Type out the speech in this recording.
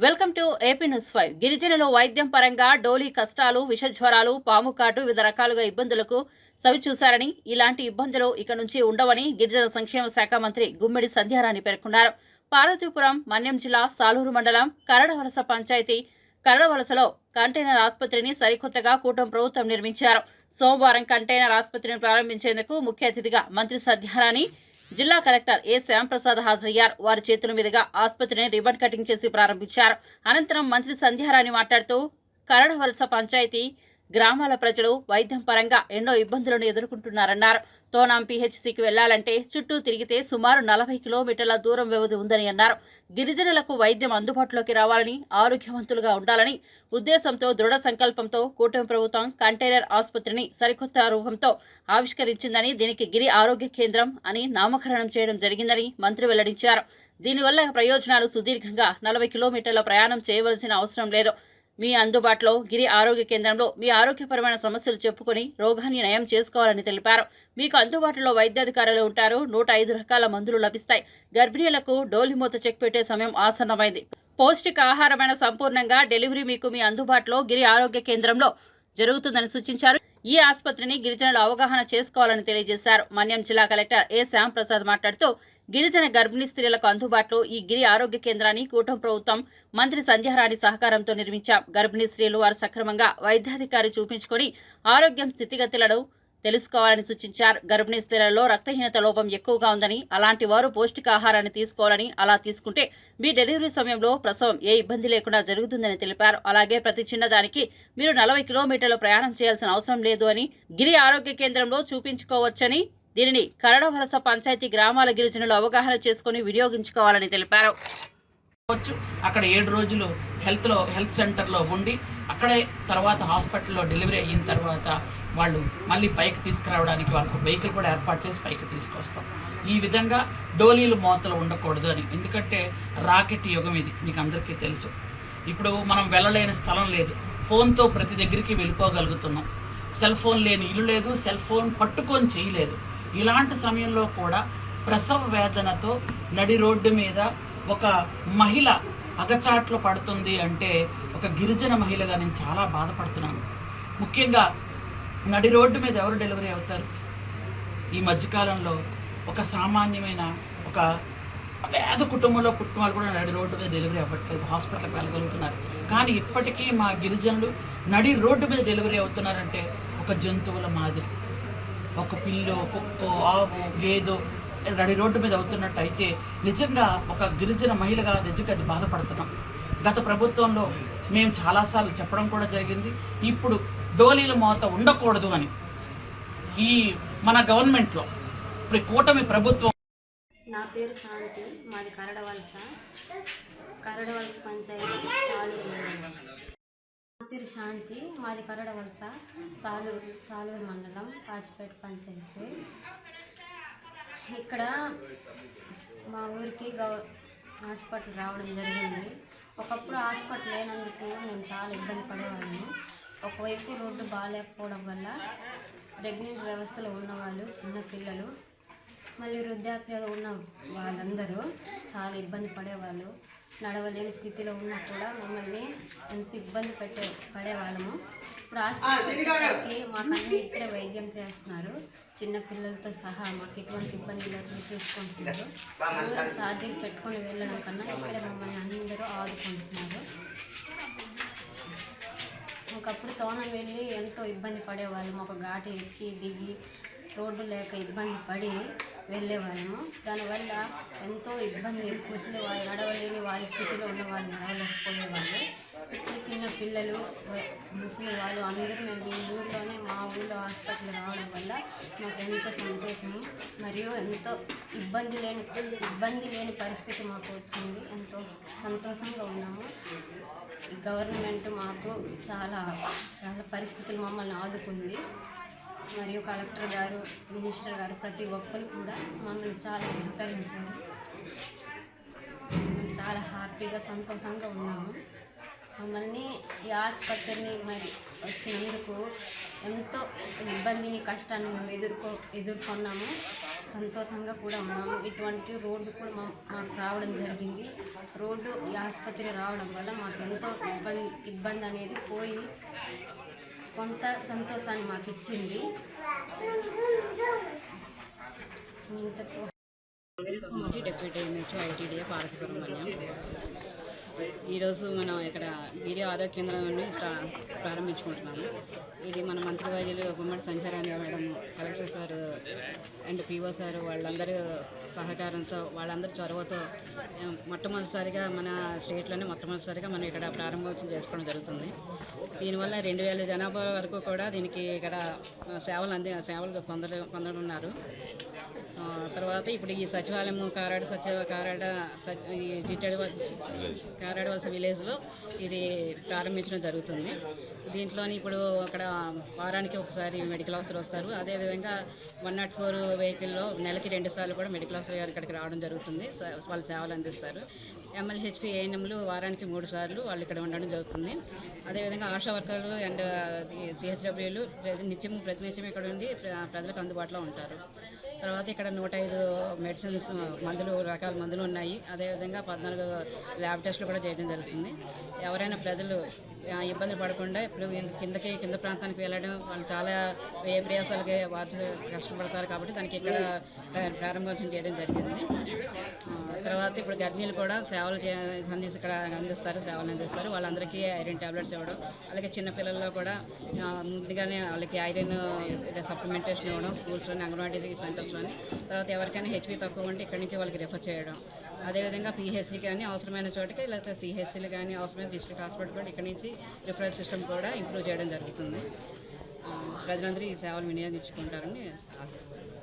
Welcome to AP news five. గిరిజనులు వైద్యం పరంగా డోలీ కష్టాలు విషజ్వరాలు పాము కాటు వివిధ రకాలుగా ఇబ్బందులకు సవిచూశారని ఇలాంటి ఇబ్బందులు ఇక నుంచి ఉండవని గిరిజన సంక్షేమ శాఖ మంత్రి గుమ్మిడి సంధ్యారాణి పేర్కొన్నారు. పార్వతీపురం మన్యం జిల్లా సాలూరు మండలం కరడవలస పంచాయతీ కరడవలసలో కంటైనర్ ఆసుపత్రిని సరికొత్తగా కూటమి ప్రభుత్వం నిర్మించారు. సోమవారం కంటైనర్ ఆసుపత్రిని ప్రారంభించేందుకు ముఖ్య అతిథిగా మంత్రి సంధ్యారాణి జిల్లా కలెక్టర్ ఏ శ్యాంప్రసాద్ హాజరయ్యారు? వారి చేతుల మీదుగా ఆసుపత్రిని రిబన్ కటింగ్ చేసి ప్రారంభించారు. అనంతరం మంత్రి సంధ్యారాణి మాట్లాడుతూ కరడవలస పంచాయతీ గ్రామాల ప్రజలు వైద్యం పరంగా ఎన్నో ఇబ్బందులను ఎదుర్కొంటున్నారన్నారు. తోనాం పిహెచ్సికి వెళ్ళాలంటే చుట్టూ తిరిగితే సుమారు నలభై కిలోమీటర్ల దూరం వ్యవధి ఉందని అన్నారు. గిరిజనులకు వైద్యం అందుబాటులోకి రావాలని ఆరోగ్యవంతులుగా ఉండాలని ఉద్దేశంతో దృఢ సంకల్పంతో కూటమి ప్రభుత్వం కంటైనర్ ఆసుపత్రిని సరికొత్త రూపంతో ఆవిష్కరించిందని దీనికి గిరి ఆరోగ్య కేంద్రం అని నామకరణం చేయడం జరిగిందని మంత్రి వెల్లడించారు. దీనివల్ల ప్రయోజనాలు సుదీర్ఘంగా నలభై కిలోమీటర్ల ప్రయాణం చేయవలసిన అవసరం లేదు. మీ అందుబాటులో గిరి ఆరోగ్య కేంద్రంలో మీ ఆరోగ్యపరమైన సమస్యలు చెప్పుకొని రోగాన్ని నయం చేసుకోవాలని తెలిపారు. మీకు అందుబాటులో వైద్యాధికారులు ఉంటారు. నూట ఐదు రకాల మందులు లభిస్తాయి. గర్భిణీలకు డోలిమూత చెక్ పెట్టే సమయం ఆసన్నమైంది. పౌష్టిక ఆహారమైన సంపూర్ణంగా డెలివరీ మీకు మీ అందుబాటులో గిరి ఆరోగ్య కేంద్రంలో జరుగుతుందని సూచించారు. ఈ ఆసుపత్రిని గిరిజనులు అవగాహన చేసుకోవాలని తెలియజేశారు. మన్యం జిల్లా కలెక్టర్ ఏ శ్యామ్ ప్రసాద్ మాట్లాడుతూ గిరిజన గర్భిణీ స్త్రీలకు అందుబాటులో ఈ గిరి ఆరోగ్య కేంద్రాన్ని కూటమి ప్రభుత్వం మంత్రి సంధ్యారాణి సహకారంతో నిర్మించాం. గర్భిణీ స్త్రీలు వారు సక్రమంగా వైద్యాధికారి చూపించుకొని ఆరోగ్యం స్థితిగతులను తెలుసుకోవాలని సూచించారు. గర్భిణీ స్త్రీలలో రక్తహీనత లోపం ఎక్కువగా ఉందని అలాంటి వారు పౌష్టికాహారాన్ని తీసుకోవాలని అలా తీసుకుంటే మీ డెలివరీ సమయంలో ప్రసవం ఏ ఇబ్బంది లేకుండా జరుగుతుందని తెలిపారు. అలాగే ప్రతి చిన్నదానికి మీరు నలభై కిలోమీటర్లు ప్రయాణం చేయాల్సిన అవసరం లేదు అని గిరి ఆరోగ్య కేంద్రంలో చూపించుకోవచ్చని దీనిని కరడవలస పంచాయతీ గ్రామాల గిరిజనులు అవగాహన చేసుకుని వినియోగించుకోవాలని తెలిపారు. అక్కడ ఏడు రోజులు హెల్త్లో హెల్త్ సెంటర్లో ఉండి అక్కడే తర్వాత హాస్పిటల్లో డెలివరీ అయిన తర్వాత వాళ్ళు మళ్ళీ పైకి తీసుకురావడానికి వాళ్ళకు వెహికల్ కూడా ఏర్పాటు చేసి పైకి తీసుకొస్తాం. ఈ విధంగా డోలీలు మోతలు ఉండకూడదు అని. ఎందుకంటే రాకెట్ యుగం ఇది మీకు అందరికీ తెలుసు. ఇప్పుడు మనం వెళ్ళలేని స్థలం లేదు. ఫోన్తో ప్రతి దగ్గరికి వెళ్ళిపోగలుగుతున్నాం. సెల్ ఫోన్ లేని ఇల్లు లేదు సెల్ ఫోన్ పట్టుకొని చేయలేదు. ఇలాంటి సమయంలో కూడా ప్రసవ వేదనతో నడి రోడ్డు మీద ఒక మహిళ అగచాట్లు పడుతుంది అంటే ఒక గిరిజన మహిళగా నేను చాలా బాధపడుతున్నాను. ముఖ్యంగా నడి రోడ్డు మీద ఎవరు డెలివరీ అవుతారు? ఈ మధ్యకాలంలో ఒక సామాన్యమైన ఒక పేద కుటుంబంలో పుట్టిన వాళ్ళు కూడా నడి రోడ్డు మీద డెలివరీ అవ్వట్లేదు హాస్పిటల్కి వెళ్ళగలుగుతున్నారు. కానీ ఇప్పటికీ మా గిరిజనులు నడి రోడ్డు మీద డెలివరీ అవుతున్నారంటే ఒక జంతువుల మాదిరి. ఒక పిల్లు కుక్కో ఆవు గేదో నడి రోడ్డు మీద అవుతున్నట్టు అయితే నిజంగా ఒక గిరిజన మహిళగా నిజంగా అది బాధపడుతున్నాం. గత ప్రభుత్వంలో మేము చాలాసార్లు చెప్పడం కూడా జరిగింది. ఇప్పుడు డోలీల మోత ఉండకూడదు అని. ఈ మన గవర్నమెంట్లో ఇప్పుడు కూటమి ప్రభుత్వం నా పేరు శాంతి మాది కరడవలస. కరడవలస పంచాయతీ పేరు శాంతి మాది కరడ వలస సాలూరు సాలూరు మండలం పాచిపేట పంచాయతీ. ఇక్కడ మా ఊరికి గవ హాస్పిటల్ రావడం జరిగింది. ఒకప్పుడు హాస్పిటల్ లేనందుకు మేము చాలా ఇబ్బంది పడేవాళ్ళము. ఒకవైపు రోడ్డు బాగాలేకపోవడం వల్ల ప్రెగ్నెంట్ వ్యవస్థలో ఉన్నవాళ్ళు చిన్నపిల్లలు మళ్ళీ వృద్ధాప్యంలో ఉన్న వాళ్ళందరూ చాలా ఇబ్బంది పడేవాళ్ళు. నడవలేని స్థితిలో ఉన్నా కూడా మమ్మల్ని ఎంత ఇబ్బంది పెట్టే పడేవాళ్ళము. ఇప్పుడు హాస్పిటల్కి వచ్చేసరికి మాకు అన్ని ఇక్కడే వైద్యం చేస్తున్నారు. చిన్న పిల్లలతో సహా మాకు ఎటువంటి ఇబ్బంది లేకుండా చూసుకుంటున్నారు. దూరం ఛార్జీలు పెట్టుకొని వెళ్ళడం కన్నా ఇక్కడే మమ్మల్ని అందరూ ఆదుకుంటున్నారు. ఒకప్పుడు తోనం వెళ్ళి ఎంతో ఇబ్బంది పడేవాళ్ళము. ఒక ఘాటు ఎక్కి దిగి రోడ్డు లేక ఇబ్బంది పడి వెళ్ళేవాళ్ళము. దానివల్ల ఎంతో ఇబ్బంది ముసలి వాళ్ళు నడవలేని వాళ్ళ స్థితిలో ఉన్న వాళ్ళు నడవలేకపోయేవాళ్ళు ఇప్పుడు చిన్న పిల్లలు ముసలి వాళ్ళు అందరూ మేము ఈ ఊళ్ళోనే మా ఊళ్ళో హాస్పిటల్ రావడం వల్ల మాకు ఎంతో సంతోషము మరియు ఎంతో ఇబ్బంది లేని ఇబ్బంది లేని పరిస్థితి మాకు వచ్చింది. ఎంతో సంతోషంగా ఉన్నాము. గవర్నమెంట్ మాకు చాలా చాలా పరిస్థితులు మమ్మల్ని ఆదుకుంది. మరియు కలెక్టర్ గారు మినిస్టర్ గారు ప్రతి ఒక్కరు కూడా మమ్మల్ని చాలా సహకరించారు. మేము చాలా హ్యాపీగా సంతోషంగా ఉన్నాము. మమ్మల్ని ఈ ఆసుపత్రిని మరి వచ్చినందుకు ఎంతో ఇబ్బందిని కష్టాన్ని మేము ఎదుర్కో ఎదుర్కొన్నాము. సంతోషంగా కూడా ఉన్నాము. ఇటువంటి రోడ్డు కూడా మా మాకు రావడం జరిగింది. రోడ్డు ఈ ఆసుపత్రి రావడం వల్ల మాకు ఎంతో ఇబ్బంది ఇబ్బంది అనేది పోయి కొంత సంతోషాన్ని మాకు ఇచ్చింది ఇంత నుంచి డిప్యూటీ ఎంహెచ్ఓ ఐటీడీఏ పార్వతీపురం ఈరోజు మనం ఇక్కడ గిరి ఆరోగ్య కేంద్రం నుండి ప్రారంభించుకుంటున్నాము. ఇది మన మంత్రివర్యులు గుమ్మడి సంచారాన్ని madam collector sir and PO sir వాళ్ళందరూ సహకారంతో వాళ్ళందరి చొరవతో మొట్టమొదటిసారిగా మన స్టేట్లోనే మొట్టమొదటిసారిగా మనం ఇక్కడ ప్రారంభోత్సవం చేసుకోవడం జరుగుతుంది. దీనివల్ల రెండు వేల జనాభా వరకు కూడా దీనికి ఇక్కడ సేవలు అంది సేవలు పొందడం పొందనున్నారు. తర్వాత ఇప్పుడు ఈ సచివాలయం కారాడ సచివ కారాడ సచ్- ఈ జిట్టెడ కారాడ విలేజ్లో ఇది ప్రారంభించడం జరుగుతుంది. దీంట్లోని ఇప్పుడు అక్కడ వారానికి ఒకసారి మెడికల్ ఆఫీసర్ వస్తారు. అదేవిధంగా వన్ నాట్ ఫోర్ వెహికల్లో నెలకి రెండు సార్లు కూడా మెడికల్ ఆఫీసర్ గారు ఇక్కడికి రావడం జరుగుతుంది. వాళ్ళ వాళ్ళు సేవలు అందిస్తారు. ఎమ్మెల్హెచ్పి ఏఎన్ఎంలు వారానికి మూడు సార్లు వాళ్ళు ఇక్కడ ఉండడం జరుగుతుంది. అదేవిధంగా ఆశా వర్కర్లు అండ్ సిహెచ్డబ్ల్యూలు నిత్యం ప్రతినిత్యం ఇక్కడ ఉండి ప్రజలకు అందుబాటులో ఉంటారు. తర్వాత ఇక్కడ నూట ఐదు మెడిసిన్స్ మందులు రకాల మందులు ఉన్నాయి. అదేవిధంగా పద్నాలుగు ల్యాబ్ టెస్టులు కూడా చేయడం జరుగుతుంది. ఎవరైనా ప్రజలు ఇబ్బంది పడకుండా ఇప్పుడు కిందకి కింద ప్రాంతానికి వెళ్ళడం వాళ్ళు చాలా వ్యయ ప్రయాసాలకి వాళ్ళు కష్టపడతారు కాబట్టి దానికి ఇక్కడ ప్రారంభోత్సవం చేయడం జరిగింది. తర్వాత ఇప్పుడు గర్భిణీలు కూడా సేవలు చే- అందించి ఇక్కడ అందిస్తారు సేవలు అందిస్తారు. వాళ్ళందరికీ ఐరన్ టాబ్లెట్స్ ఇవ్వడం అలాగే చిన్నపిల్లల్లో కూడా ముందుగానే వాళ్ళకి ఐరన్ సప్లిమెంటేషన్ ఇవ్వడం స్కూల్స్లోని అంగన్వాడీ సెంటర్స్లోని. తర్వాత ఎవరికైనా హెచ్పి తక్కువ ఉంటే ఇక్కడి నుంచి వాళ్ళకి రిఫర్ చేయడం. అదేవిధంగా పిహెచ్సి కానీ అవసరమైన చోటకి లేకపోతే సిహెచ్సిలు కానీ అవసరమైన డిస్ట్రిక్ట్ హాస్పిటల్ కూడా ఇక్కడి నుంచి రిఫరల్ సిస్టమ్ కూడా ఇంప్రూవ్ చేయడం జరుగుతుంది. ప్రజలందరూ ఈ సేవలు వినియోగించుకుంటారని ఆశిస్తున్నాను.